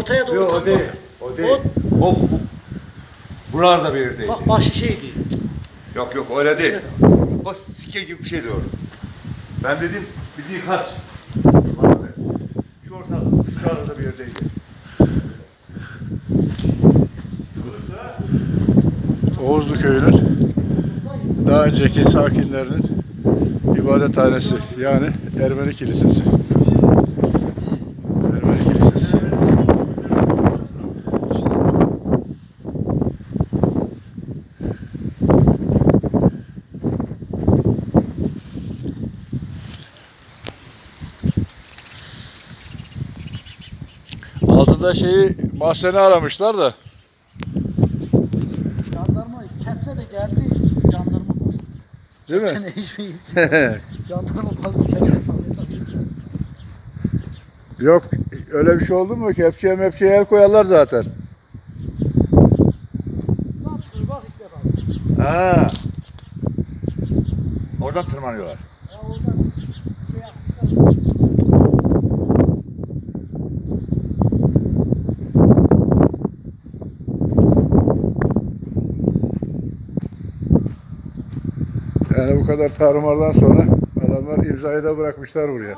ortaya doğru. Yok o tam değil. bak. O değil. O, bu, buralarda bir yerdeydi. Bak başı şeydi. Yok yok öyle değil. O sike gibi bir şeydi o. Ben dedim bildiğin kaç. Vardı. Şu orta, şu arada bir yerdeydi. Oğuzlu köyünün daha önceki sakinlerinin ibadethanesi yani Ermeni Kilisesi. Altında şeyi mahzeni aramışlar da Jandarma kepse de geldi. Jandarma bastı. değil mi? Sen eşmeyiz. Jandarma bastı kepse tabii. Yok öyle bir şey oldu mu? Kepçeye mepçeye el koyarlar zaten. Ha. Oradan tırmanıyorlar. Ya oradan şey yapmışlar. Yani bu kadar tarımardan sonra adamlar imzayı da bırakmışlar buraya.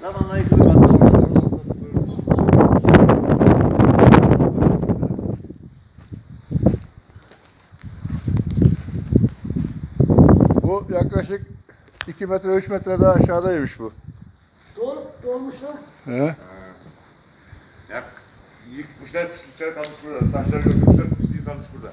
Zamanla yıkılır. Bu yaklaşık 2 metre 3 metre daha aşağıdaymış bu. Doğru, doğmuş lan. He? Ya, yıkmışlar, pislikler kalmış burada. Taşları götürmüşler, pisliği kalmış burada.